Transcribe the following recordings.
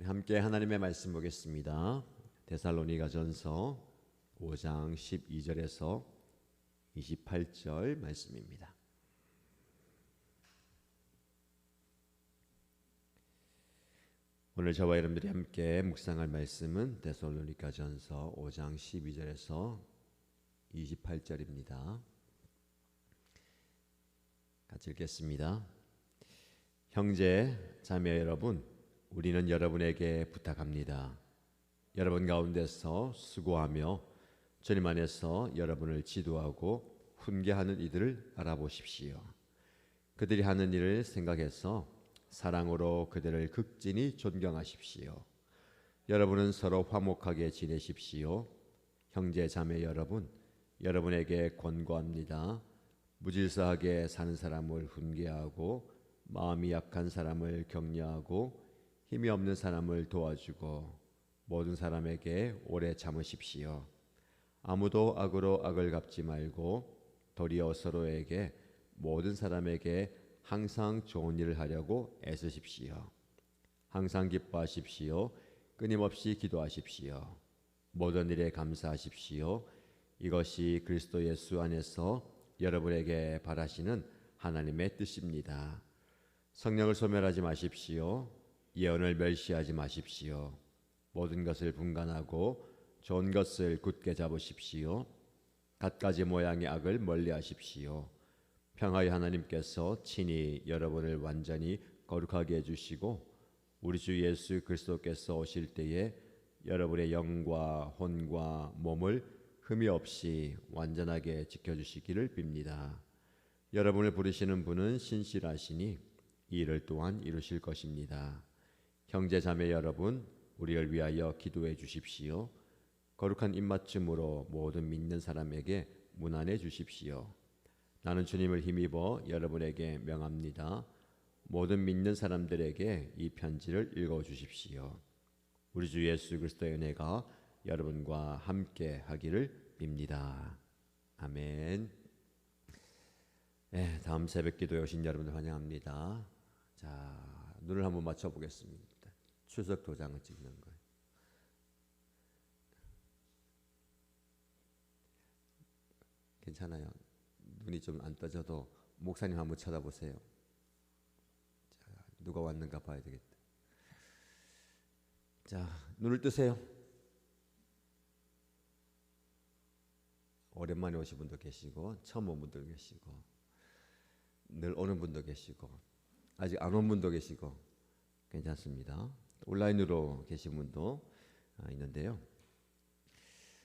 네, 함께 하나님의 말씀 보겠습니다. 데살로니가 전서 5장 12절에서 28절 말씀입니다. 오늘 저와 여러분들이 함께 묵상할 말씀은 데살로니가 전서 5장 12절에서 28절입니다. 같이 읽겠습니다. 형제, 자매 여러분, 우리는 여러분에게 부탁합니다. 여러분 가운데서 수고하며 주님 안에서 여러분을 지도하고 훈계하는 이들을 알아보십시오. 그들이 하는 일을 생각해서 사랑으로 그들을 극진히 존경하십시오. 여러분은 서로 화목하게 지내십시오. 형제 자매 여러분, 여러분에게 권고합니다. 무질서하게 사는 사람을 훈계하고 마음이 약한 사람을 격려하고 힘이 없는 사람을 도와주고 모든 사람에게 오래 참으십시오. 아무도 악으로 악을 갚지 말고 도리어 서로에게 모든 사람에게 항상 좋은 일을 하려고 애쓰십시오. 항상 기뻐하십시오. 끊임없이 기도하십시오. 모든 일에 감사하십시오. 이것이 그리스도 예수 안에서 여러분에게 바라시는 하나님의 뜻입니다. 성령을 소멸하지 마십시오. 예언을 멸시하지 마십시오. 모든 것을 분간하고 좋은 것을 굳게 잡으십시오. 갖가지 모양의 악을 멀리하십시오. 평화의 하나님께서 친히 여러분을 완전히 거룩하게 해주시고 우리 주 예수 그리스도께서 오실 때에 여러분의 영과 혼과 몸을 흠이 없이 완전하게 지켜주시기를 빕니다. 여러분을 부르시는 분은 신실하시니 이 일을 또한 이루실 것입니다. 형제 자매 여러분, 우리를 위하여 기도해 주십시오. 거룩한 입맞춤으로 모든 믿는 사람에게 문안해 주십시오. 나는 주님을 힘입어 여러분에게 명합니다. 모든 믿는 사람들에게 이 편지를 읽어 주십시오. 우리 주 예수 그리스도의 은혜가 여러분과 함께 하기를 빕니다. 아멘. 네, 다음 새벽 기도에 오신 여러분들 환영합니다. 자, 눈을 한번 맞춰 보겠습니다. 추석 도장을 찍는 거예요. 괜찮아요. 눈이 좀 안 떠져도 목사님 한번 쳐다보세요. 자, 누가 왔는가 봐야 되겠다. 자, 눈을 뜨세요. 오랜만에 오신 분도 계시고 처음 온 분도 계시고 늘 오는 분도 계시고 아직 안 온 분도 계시고 괜찮습니다. 온라인으로 계신 분도 아, 있는데요.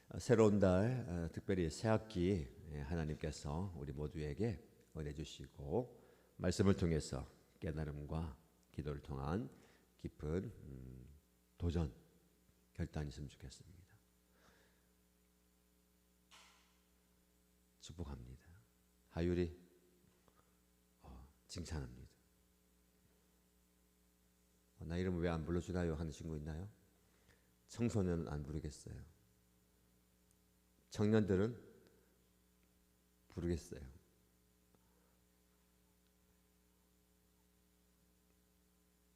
아, 새로운 달, 아, 특별히 새 학기 예, 하나님께서 우리 모두에게 은혜 주시고 말씀을 통해서 깨달음과 기도를 통한 깊은 음, 도전 결단이 있으면 좋겠습니다. 축복합니다. 하율이 어, 칭찬합니다. 어, 나 이름 왜 안 불러주나요? 하는 친구 있나요? 청소년은 안 부르겠어요. 청년들은 부르겠어요.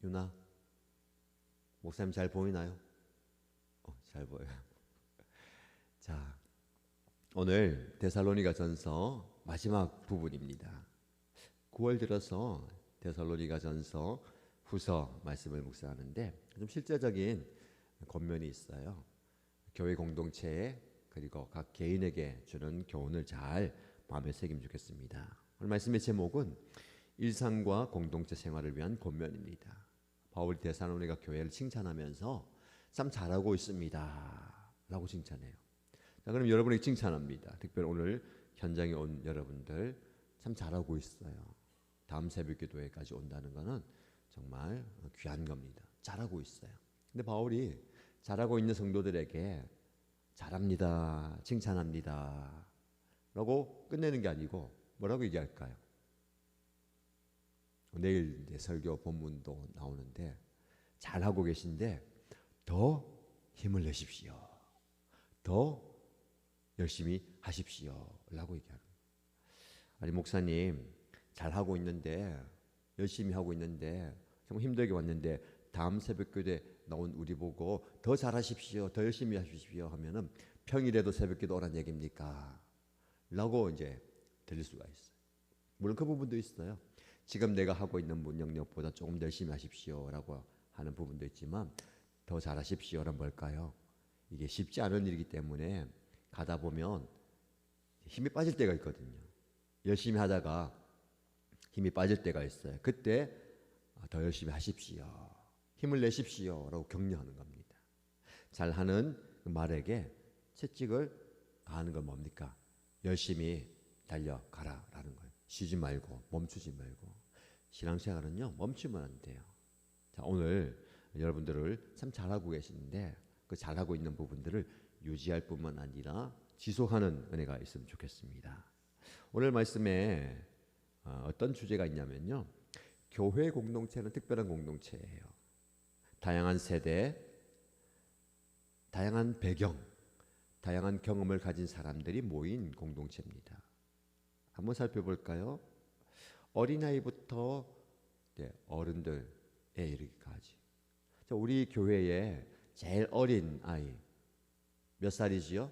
유나, 목사님 잘 보이나요? 어, 잘 보여요. 자, 오늘 데살로니가 전서 마지막 부분입니다. 9월 들어서 데살로니가 전서 후서 말씀을 묵상하는데 좀 실제적인 겉면이 있어요. 교회 공동체에 그리고 각 개인에게 주는 교훈을 잘 마음에 새기면 좋겠습니다. 오늘 말씀의 제목은 일상과 공동체 생활을 위한 권면입니다. 바울이 데살로니가 교회를 칭찬하면서 참 잘하고 있습니다. 라고 칭찬해요. 자, 그럼 여러분에게 칭찬합니다. 특별히 오늘 현장에 온 여러분들 참 잘하고 있어요. 다음 새벽 기도회까지 온다는 것은 정말 귀한 겁니다. 잘하고 있어요. 근데 바울이 잘하고 있는 성도들에게 잘합니다. 칭찬합니다. 라고 끝내는 게 아니고 뭐라고 얘기할까요? 내일 이제 설교 본문도 나오는데 잘하고 계신데 더 힘을 내십시오. 더 열심히 하십시오. 라고 얘기하는 아니 목사님 잘하고 있는데 열심히 하고 있는데 정말 힘들게 왔는데 다음 새벽기도에 나온 우리 보고 더 잘하십시오, 더 열심히 하십시오 하면은 평일에도 새벽 기도 오란 얘기입니까? 라고 이제 들릴 수가 있어요. 물론 그 부분도 있어요. 지금 내가 하고 있는 문 영역보다 조금 더 열심히 하십시오라고 하는 부분도 있지만 더 잘하십시오란 뭘까요? 이게 쉽지 않은 일이기 때문에 가다 보면 힘이 빠질 때가 있거든요. 열심히 하다가 힘이 빠질 때가 있어요. 그때 아, 더 열심히 하십시오. 힘을 내십시오 라고 격려하는 겁니다. 잘하는 그 말에게 채찍을 가하는 건 뭡니까? 열심히 달려가라 라는 거예요. 쉬지 말고 멈추지 말고 신앙생활은요 멈추면 안 돼요. 자 오늘 여러분들을 참 잘하고 계시는데 그 잘하고 있는 부분들을 유지할 뿐만 아니라 지속하는 은혜가 있으면 좋겠습니다. 오늘 말씀에 어, 어떤 주제가 있냐면요. 교회 공동체는 특별한 공동체예요. 다양한 세대, 다양한 배경, 다양한 경험을 가진 사람들이 모인 공동체입니다. 한번 살펴볼까요? 어린아이부터 네, 어른들에 이르기까지. 자, 우리 교회에 제일 어린 아이 몇 살이지요?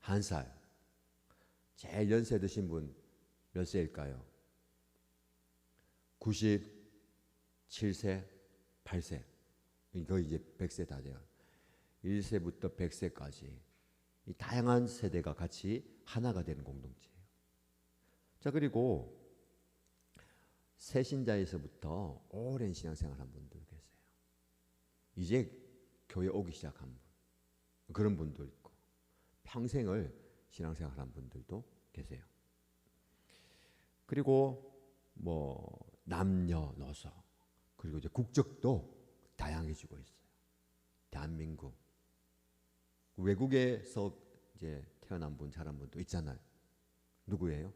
한 살. 제일 연세 드신 분 몇 세일까요? 97세, 8세. 거의 이제 100세 다 돼요. 1세부터 100세까지 이 다양한 세대가 같이 하나가 되는 공동체예요. 자, 그리고 새신자에서부터 오랜 신앙생활 한 분들 계세요. 이제 교회 오기 시작한 분. 그런 분도 있고 평생을 신앙생활 한 분들도 계세요. 그리고 뭐 남녀노소 그리고 이제 국적도 다양해지고 있어요. 대한민국 외국에서 이제 태어난 분, 자란 분도 있잖아요. 누구예요?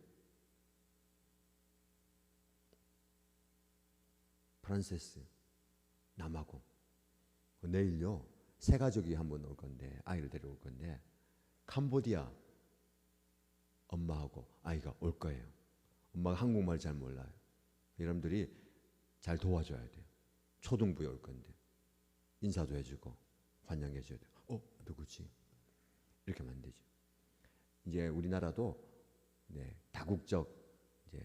프란세스 남아공 내일요 새 가족이 한 번 올 건데 아이를 데려올 건데 캄보디아 엄마하고 아이가 올 거예요. 엄마가 한국말 잘 몰라요. 여러분들이 잘 도와줘야 돼요. 초등부에 올 건데 인사도 해주고 환영해 줘야 돼요. 어 누구지? 이렇게 하면 안 되죠. 이제 우리나라도 네, 다국적 이제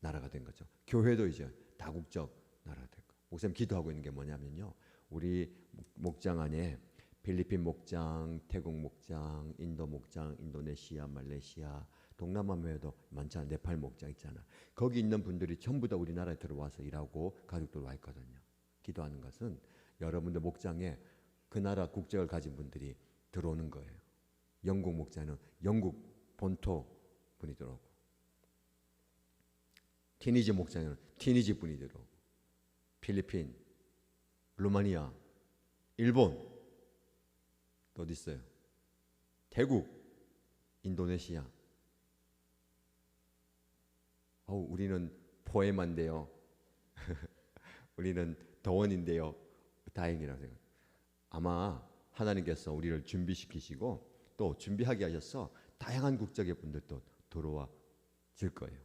나라가 된 거죠. 교회도 이제 다국적 나라가 될 거. 목사님 기도하고 있는 게 뭐냐면요. 우리 목장 안에 필리핀 목장, 태국 목장, 인도 목장, 인도네시아, 말레이시아, 동남아에도 많잖아. 네팔 목장 있잖아. 거기 있는 분들이 전부 다 우리나라에 들어와서 일하고 가족들 와 있거든요. 기도하는 것은 여러분들 목장에 그 나라 국적을 가진 분들이 들어오는 거예요. 영국 목장은 영국 본토 분이 들어오고 티니지 목장에는 티니지 분이 들어오고 필리핀, 루마니아, 일본 또 어디 있어요? 태국, 인도네시아. 어우, 우리는 포에만데요. 우리는 더원인데요. 다행이라고 생각. 아마 하나님께서 우리를 준비시키시고 또 준비하게 하셔서 다양한 국적의 분들도 들어와 질 거예요.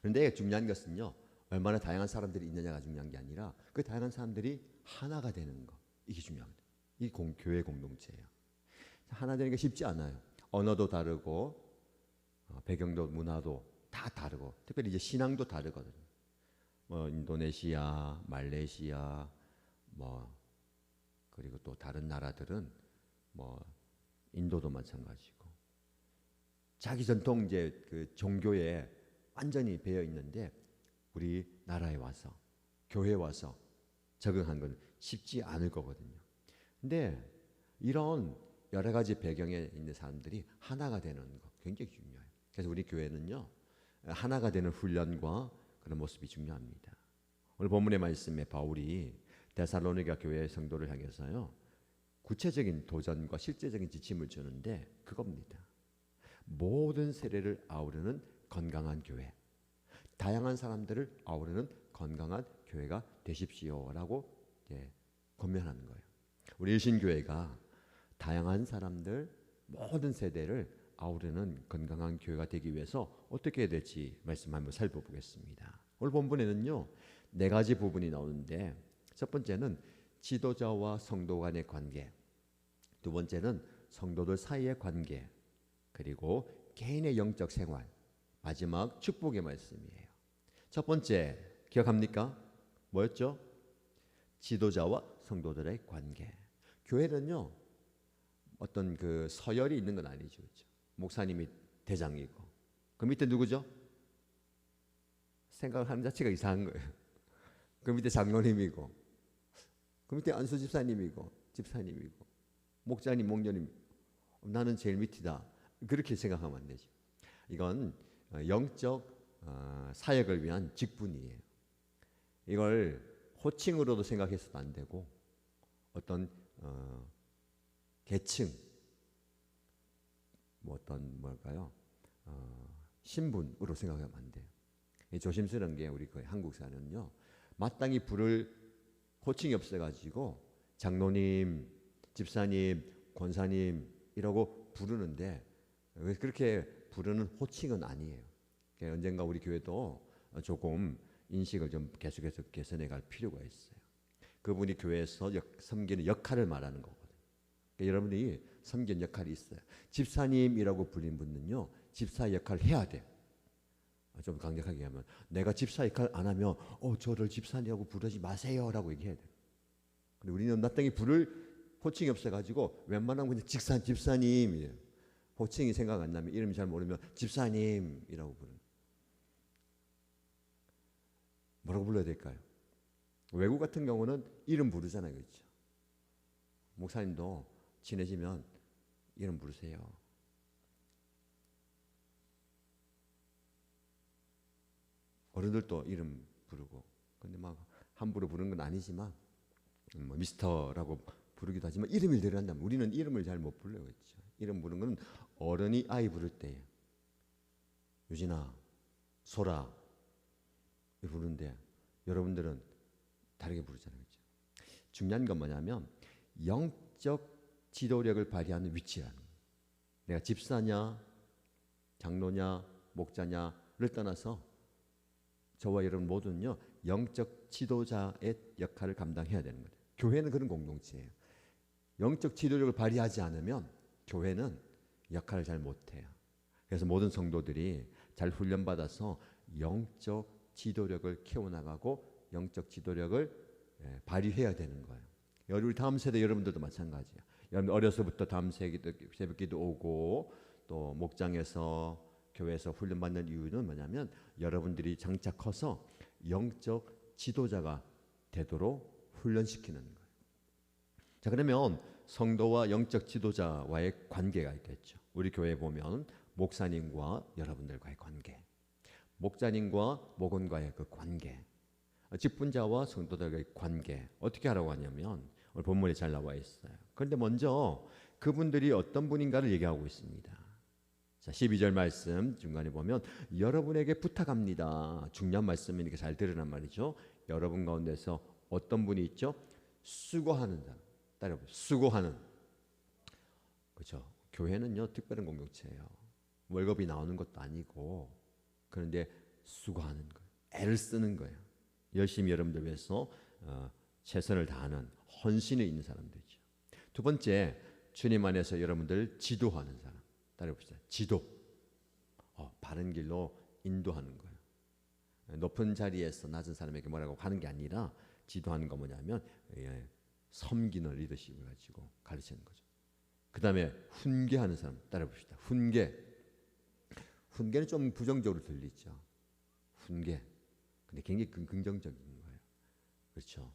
그런데 중요한 것은요. 얼마나 다양한 사람들이 있느냐가 중요한 게 아니라 그 다양한 사람들이 하나가 되는 거. 이게 중요합니다. 이 공, 교회 공동체예요. 하나 되는 게 쉽지 않아요. 언어도 다르고 어, 배경도 문화도 다 다르고 특별히 이제 신앙도 다르거든요. 뭐 인도네시아, 말레이시아, 뭐 그리고 또 다른 나라들은 뭐 인도도 마찬가지고 자기 전통 이제 그 종교에 완전히 배어 있는데 우리 나라에 와서 교회에 와서 적응한 건 쉽지 않을 거거든요. 근데 이런 여러 가지 배경에 있는 사람들이 하나가 되는 거 굉장히 중요해요. 그래서 우리 교회는요 하나가 되는 훈련과 그런 모습이 중요합니다. 오늘 본문의 말씀에 바울이 데살로니가 교회 성도를 향해서요 구체적인 도전과 실제적인 지침을 주는데 그겁니다. 모든 세례를 아우르는 건강한 교회, 다양한 사람들을 아우르는 건강한 교회가 되십시오라고 예, 권면하는 거예요. 우리 일신교회가 다양한 사람들 모든 세대를 아우르는 건강한 교회가 되기 위해서 어떻게 해야 될지 말씀 한번 살펴보겠습니다. 오늘 본문에는요 네 가지 부분이 나오는데 첫 번째는 지도자와 성도 간의 관계, 두 번째는 성도들 사이의 관계, 그리고 개인의 영적 생활, 마지막 축복의 말씀이에요. 첫 번째 기억합니까? 뭐였죠? 지도자와 성도들의 관계. 교회는요 어떤 그 서열이 있는 건 아니죠. 그렇죠? 목사님이 대장이고 그 밑에 누구죠? 생각하는 자체가 이상한 거예요. 그 밑에 장로님이고 그 밑에 안수 집사님이고 집사님이고 목자님 목녀님 나는 제일 밑이다. 그렇게 생각하면 안 되죠. 이건 영적 어, 사역을 위한 직분이에요. 이걸 호칭으로도 생각해서도 안 되고 어떤 어, 계층 뭐 어떤 뭘까요? 어, 신분으로 생각하면 안 돼요. 조심스러운 게 우리 그 한국사는요. 마땅히 부를 호칭이 없어가지고 장로님, 집사님, 권사님 이라고 부르는데 그렇게 부르는 호칭은 아니에요. 그러니까 언젠가 우리 교회도 조금 인식을 좀 계속해서 개선해 갈 필요가 있어요. 그분이 교회에서 역, 섬기는 역할을 말하는 거거든요. 그러니까 여러분이 섬기는 역할이 있어요. 집사님이라고 불린 분은요, 집사 역할을 해야 돼. 좀 강력하게 하면 내가 집사 역할 안 하면 어 저를 집사님이라고 부르지 마세요라고 얘기해야 돼. 근데 우리는 마땅히 부를 호칭이 없어가지고 웬만하면 그냥 집사 집사님이에요. 호칭이 생각 안 나면 이름이 잘 모르면 집사님이라고 부르는. 뭐라고 불러야 될까요? 외국 같은 경우는 이름 부르잖아요, 그렇죠? 목사님도 친해지면 이름 부르세요. 어른들도 이름 부르고, 근데 막 함부로 부르는 건 아니지만, 뭐 미스터라고 부르기도 하지만 이름을 내려한다면 우리는 이름을 잘 못 불러요, 그렇죠? 이름 부르는 건 어른이 아이 부를 때, 유진아, 소라 부르는데 여러분들은 다르게 부르잖아요, 그렇죠? 중요한 건 뭐냐면 영적 지도력을 발휘하는 위치라는. 내가 집사냐, 장로냐, 목자냐를 떠나서 저와 여러분 모두는요 영적 지도자의 역할을 감당해야 되는 거예요. 교회는 그런 공동체예요. 영적 지도력을 발휘하지 않으면 교회는 역할을 잘 못해요. 그래서 모든 성도들이 잘 훈련받아서 영적 지도력을 키워나가고 영적 지도력을 예, 발휘해야 되는 거예요. 우리 다음 세대 여러분들도 마찬가지예요. 여러분 어려서부터 다음 새벽기도 오고 또 목장에서 교회에서 훈련받는 이유는 뭐냐면 여러분들이 장차 커서 영적 지도자가 되도록 훈련시키는 거예요. 자 그러면 성도와 영적 지도자와의 관계가 있겠죠. 우리 교회 보면 목사님과 여러분들과의 관계, 목자님과 목원과의 그 관계, 직분자와 성도들과의 관계 어떻게 하라고 하냐면 오늘 본문에 잘 나와 있어요. 그런데 먼저 그분들이 어떤 분인가를 얘기하고 있습니다. 자, 12절 말씀 중간에 보면 여러분에게 부탁합니다. 중요한 말씀이니까 잘 들으란 말이죠. 여러분 가운데서 어떤 분이 있죠? 수고하는 사람. 따라해보세요. 수고하는. 그렇죠. 교회는요 특별한 공동체예요. 월급이 나오는 것도 아니고 그런데 수고하는 거예요. 애를 쓰는 거예요. 열심히 여러분들 위해서 어, 최선을 다하는 헌신이 있는 사람들이죠. 두 번째 주님 안에서 여러분들 지도하는 사람. 따라해봅시다. 지도. 어, 바른 길로 인도하는 거예요. 높은 자리에서 낮은 사람에게 뭐라고 하는 게 아니라 지도하는 거 뭐냐면 예, 섬기는 리더십을 가지고 가르치는 거죠. 그 다음에 훈계하는 사람 따라봅시다. 훈계. 훈계는 좀 부정적으로 들리죠. 훈계. 근데 굉장히 긍정적인 거예요. 그렇죠.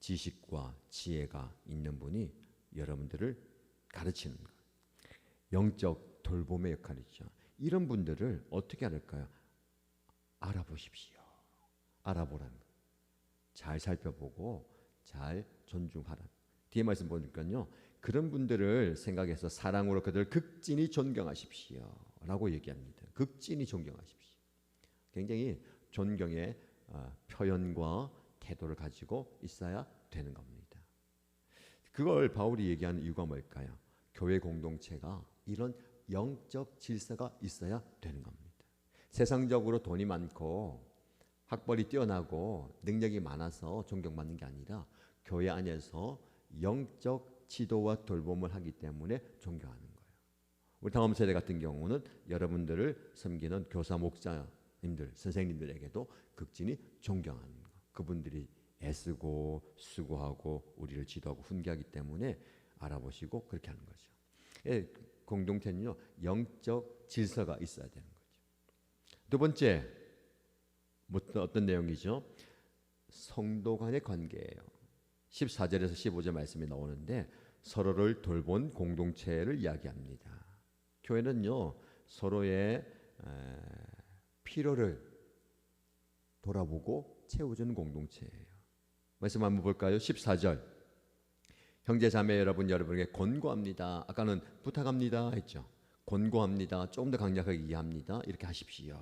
지식과 지혜가 있는 분이 여러분들을 가르치는 거예요. 영적 돌봄의 역할이죠. 이런 분들을 어떻게 할까요? 알아보십시오. 알아보라는 거. 잘 살펴보고 잘 존중하라. 뒤에 말씀 보니까요. 그런 분들을 생각해서 사랑으로 그들 극진히 존경하십시오. 라고 얘기합니다. 극진히 존경하십시오. 굉장히 존경의 어, 표현과 태도를 가지고 있어야 되는 겁니다. 그걸 바울이 얘기하는 이유가 뭘까요? 교회 공동체가 이런 영적 질서가 있어야 되는 겁니다. 세상적으로 돈이 많고 학벌이 뛰어나고 능력이 많아서 존경받는 게 아니라 교회 안에서 영적 지도와 돌봄을 하기 때문에 존경하는 거예요. 우리 다음 세대 같은 경우는 여러분들을 섬기는 교사 목사님들, 선생님들에게도 극진히 거. 그분들이 애쓰고 수고하고 우리를 지도하고 훈계하기 때문에 알아보시고 그렇게 하는 거죠. 예, 공동체는요 영적 질서가 있어야 되는 거죠. 두 번째 뭐 어떤 내용이죠? 성도 간의 관계예요. 14절에서 15절 말씀이 나오는데 서로를 돌본 공동체를 이야기합니다. 교회는요 서로의 필요를 돌아보고 채워주는 공동체예요. 말씀 한번 볼까요? 14절. 형제 자매 여러분 여러분에게 권고합니다. 아까는 부탁합니다 했죠. 권고합니다. 조금 더 강력하게 이해합니다. 이렇게 하십시오.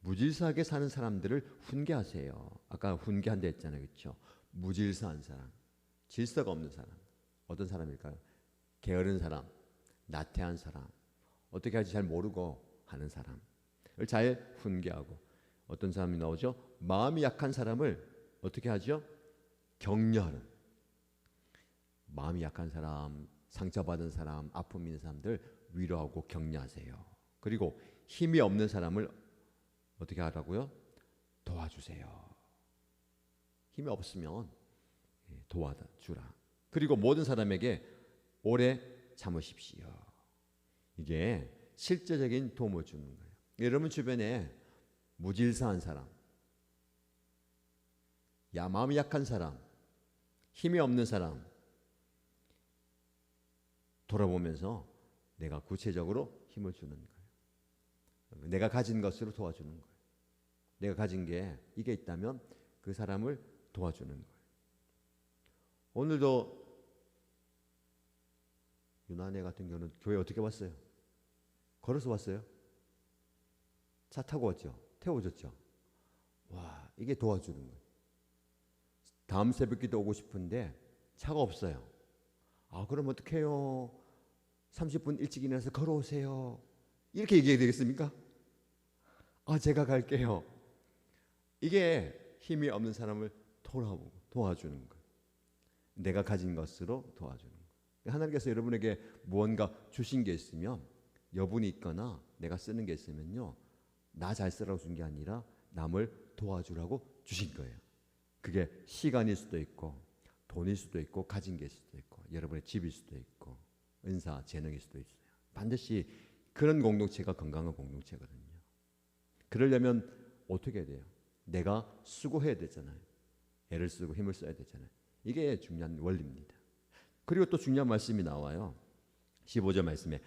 무질서하게 사는 사람들을 훈계하세요. 아까 훈계한다 했잖아요. 그렇죠? 무질서한 사람, 질서가 없는 사람. 어떤 사람일까요? 게으른 사람, 나태한 사람, 어떻게 할지 잘 모르고 하는 사람을 잘 훈계하고 어떤 사람이 나오죠? 마음이 약한 사람을 어떻게 하죠? 격려하는 마음이 약한 사람, 상처받은 사람, 아픔 있는 사람들 위로하고 격려하세요. 그리고 힘이 없는 사람을 어떻게 하라고요? 도와주세요. 힘이 없으면 예, 도와주라. 그리고 모든 사람에게 오래 참으십시오. 이게 실제적인 도움을 주는 거예요. 여러분 주변에 무질서한 사람, 야 마음이 약한 사람, 힘이 없는 사람 돌아보면서 내가 구체적으로 힘을 주는 거예요. 내가 가진 것으로 도와주는 거예요. 내가 가진 게 이게 있다면 그 사람을 도와주는 거예요. 오늘도 유난애 같은 경우는 교회 어떻게 왔어요? 걸어서 왔어요? 차 타고 왔죠? 태워줬죠? 와, 이게 도와주는 거예요. 다음 새벽기도 오고 싶은데 차가 없어요. 아, 그럼 어떡해요? 30분 일찍 일어나서 걸어오세요. 이렇게 얘기해야 되겠습니까? 아, 제가 갈게요. 이게 힘이 없는 사람을 돌아보고 도와주는 거예요. 내가 가진 것으로 도와주는 거예요. 하나님께서 여러분에게 무언가 주신 게 있으면 여분이 있거나 내가 쓰는 게 있으면요. 나 잘 쓰라고 준 게 아니라 남을 도와주라고 주신 거예요. 그게 시간일 수도 있고 돈일 수도 있고 가진 게 수도 있고 여러분의 집일 수도 있고 은사, 재능일 수도 있어요. 반드시 그런 공동체가 건강한 공동체거든요. 그러려면 어떻게 돼요? 내가 수고해야 되잖아요. 애를 쓰고 힘을 써야 되잖아요. 이게 중요한 원리입니다. 그리고 또 중요한 말씀이 나와요. 15절 말씀에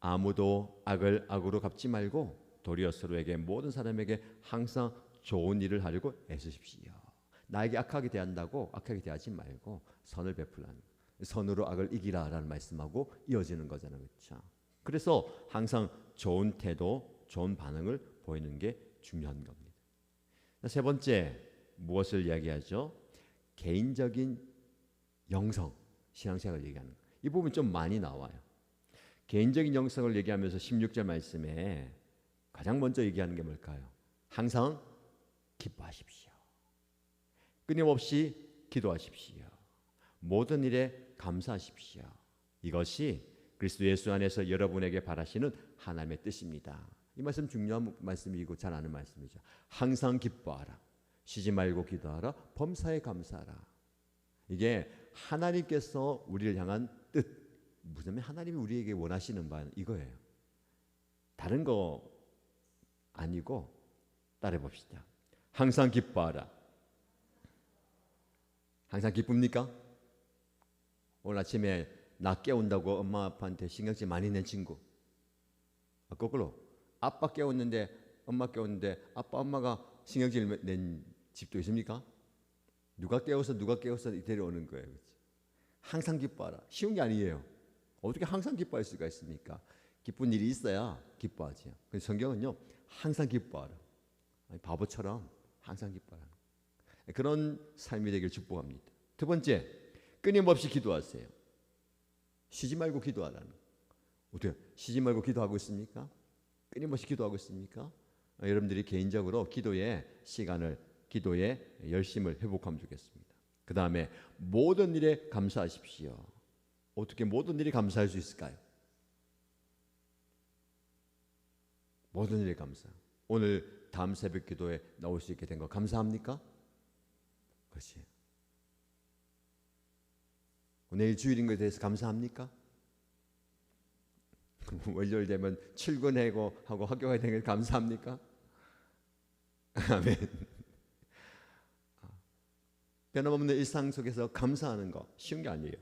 아무도 악을 악으로 갚지 말고 도리어 서로에게 모든 사람에게 항상 좋은 일을 하려고 애쓰십시오. 나에게 악하게 대한다고 악하게 대하지 말고 선을 베풀라는 선으로 악을 이기라라는 말씀하고 이어지는 거잖아요. 그렇죠? 그래서 항상 좋은 태도, 좋은 반응을 보이는 게 중요한 겁니다. 세 번째 무엇을 이야기하죠? 개인적인 영성, 신앙생활을 얘기하는 거. 이 부분 좀 많이 나와요. 개인적인 영성을 얘기하면서 16절 말씀에 가장 먼저 얘기하는 게 뭘까요? 항상 기뻐하십시오. 끊임없이 기도하십시오. 모든 일에 감사하십시오. 이것이 그리스도 예수 안에서 여러분에게 바라시는 하나님의 뜻입니다. 이 말씀 중요한 말씀이고 잘 아는 말씀이죠. 항상 기뻐하라. 쉬지 말고 기도하라. 범사에 감사하라. 이게 하나님께서 우리를 향한 뜻. 무슨 하나님이 우리에게 원하시는 바는 이거예요. 다른 거 아니고 따라 봅시다. 항상 기뻐하라. 항상 기쁩니까? 오늘 아침에 나 깨운다고 엄마 아빠한테 신경질 많이 낸 친구. 아, 거꾸로 아빠 깨웠는데 엄마 깨웠는데 아빠 엄마가 신경질 낸 집도 있습니까? 누가 깨워서 누가 깨워서 데려오는 거예요. 그렇지? 항상 기뻐하라. 쉬운 게 아니에요. 어떻게 항상 기뻐할 수가 있습니까? 기쁜 일이 있어야 기뻐하지요. 근데 성경은요, 항상 기뻐하라. 아니, 바보처럼 항상 기뻐하라. 그런 삶이 되길 축복합니다. 두 번째, 끊임없이 기도하세요. 쉬지 말고 기도하라는. 어떻게 쉬지 말고 기도하고 있습니까? 끊임없이 기도하고 있습니까? 어, 여러분들이 개인적으로 기도에 시간을 기도에 열심을 회복하면 좋겠습니다. 그 다음에 모든 일에 감사하십시오. 어떻게 모든 일이 감사할 수 있을까요? 모든 일에 감사. 오늘 다음 새벽 기도에 나올 수 있게 된 거 감사합니까? 그렇지. 내일 주일인 것에 대해서 감사합니까? 월요일 되면 출근하고 하고 학교 가야 되는 게 감사합니까? 아멘. 변함없는 일상 속에서 감사하는 거 쉬운 게 아니에요.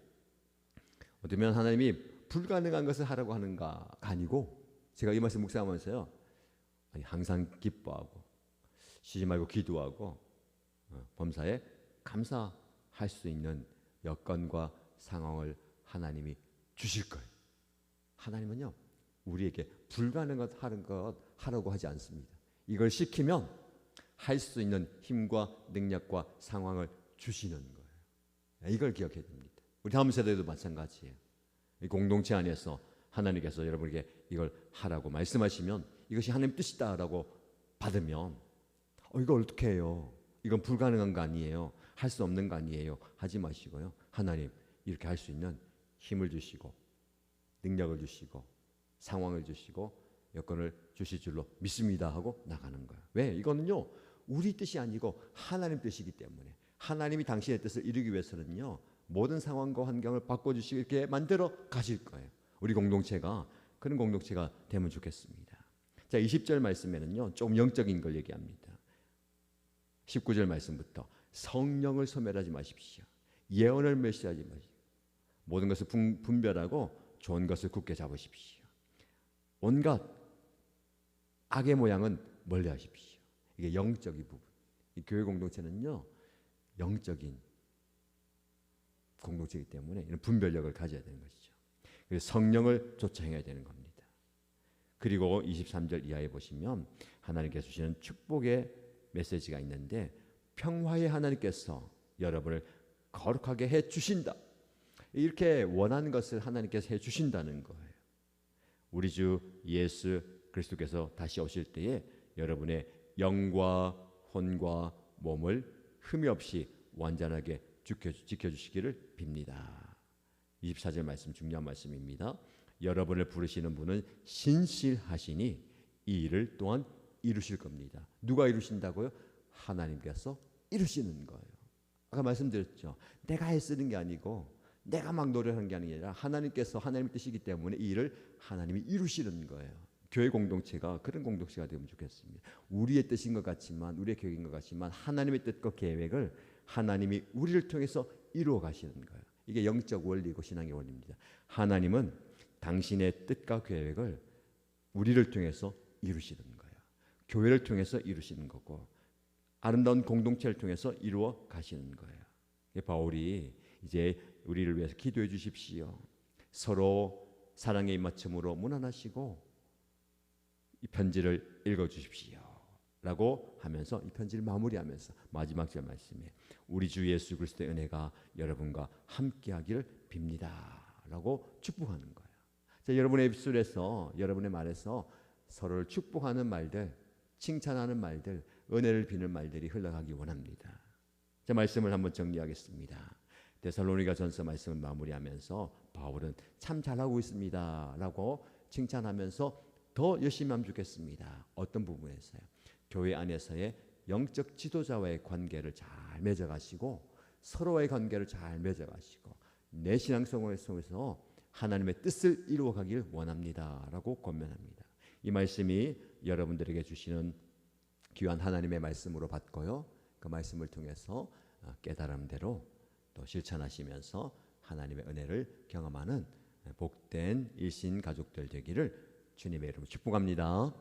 어쩌면 하나님이 불가능한 것을 하라고 하는가 아니고 제가 이 말씀 묵상하면서요. 아니, 항상 기뻐하고 쉬지 말고 기도하고 어, 범사에 감사할 수 있는 여건과 상황을 하나님이 주실 거예요. 하나님은요 우리에게 불가능한 것 하라고 하지 않습니다. 이걸 시키면 할 수 있는 힘과 능력과 상황을 주시는 거예요. 이걸 기억해야 됩니다. 우리 다음 세대도 마찬가지예요. 이 공동체 안에서 하나님께서 여러분에게 이걸 하라고 말씀하시면 이것이 하나님 뜻이다라고 받으면 어, 이거 어떻게 해요? 이건 불가능한 거 아니에요. 할 수 없는 거 아니에요. 하지 마시고요. 하나님 이렇게 할 수 있는 힘을 주시고 능력을 주시고 상황을 주시고 여건을 주실 줄로 믿습니다 하고 나가는 거예요. 왜? 이거는요. 우리 뜻이 아니고 하나님 뜻이기 때문에 하나님이 당신의 뜻을 이루기 위해서는요. 모든 상황과 환경을 바꿔 주시고 이렇게 만들어 가실 거예요. 우리 공동체가 그런 공동체가 되면 좋겠습니다. 자, 20절 말씀에는요. 좀 영적인 걸 얘기합니다. 19절 말씀부터 성령을 소멸하지 마십시오. 예언을 멸시하지 마십시오. 모든 것을 분별하고 좋은 것을 굳게 잡으십시오. 온갖 악의 모양은 멀리하십시오. 이게 영적인 부분. 이 교회 공동체는요 영적인 공동체이기 때문에 이런 분별력을 가져야 되는 것이죠. 그래서 성령을 쫓아 행해야 되는 겁니다. 그리고 23절 이하에 보시면 하나님께서 주시는 축복의 메시지가 있는데 평화의 하나님께서 여러분을 거룩하게 해 주신다. 이렇게 원하는 것을 하나님께서 해 주신다는 거예요. 우리 주 예수 그리스도께서 다시 오실 때에 여러분의 영과 혼과 몸을 흠이 없이 완전하게 지켜 주시기를 빕니다. 24절 말씀 중요한 말씀입니다. 여러분을 부르시는 분은 신실하시니 이 일을 또한 이루실 겁니다. 누가 이루신다고요? 하나님께서 이루시는 거예요. 아까 말씀드렸죠. 내가 애쓰는 게 아니고 내가 막 노력하는 게 아니라 하나님께서 하나님의 뜻이기 때문에 이 일을 하나님이 이루시는 거예요. 교회 공동체가 그런 공동체가 되면 좋겠습니다. 우리의 뜻인 것 같지만 우리의 계획인 것 같지만 하나님의 뜻과 계획을 하나님이 우리를 통해서 이루어 가시는 거예요. 이게 영적 원리고 신앙의 원리입니다. 하나님은 당신의 뜻과 계획을 우리를 통해서 이루시는 거예요. 교회를 통해서 이루시는 거고 아름다운 공동체를 통해서 이루어 가시는 거예요. 바울이 이제 우리를 위해서 기도해 주십시오. 서로 사랑의 입맞춤으로 무난하시고 이 편지를 읽어 주십시오. 라고 하면서 이 편지를 마무리하면서 마지막 절 말씀에 우리 주 예수 그리스도의 은혜가 여러분과 함께하기를 빕니다. 라고 축복하는 거예요. 자, 여러분의 입술에서 여러분의 말에서 서로를 축복하는 말들, 칭찬하는 말들, 은혜를 비는 말들이 흘러가기 원합니다. 자, 말씀을 한번 정리하겠습니다. 데살로니가 전서 말씀을 마무리하면서 바울은 참 잘하고 있습니다 라고 칭찬하면서 더 열심히 하면 좋겠습니다. 어떤 부분에서요? 교회 안에서의 영적 지도자와의 관계를 잘 맺어가시고 서로의 관계를 잘 맺어가시고 내 신앙생활 속에서 하나님의 뜻을 이루어가길 원합니다 라고 권면합니다. 이 말씀이 여러분들에게 주시는 귀한 하나님의 말씀으로 받고요. 그 말씀을 통해서 깨달음대로 또 실천하시면서 하나님의 은혜를 경험하는 복된 일신 가족들 되기를 주님의 이름으로 축복합니다.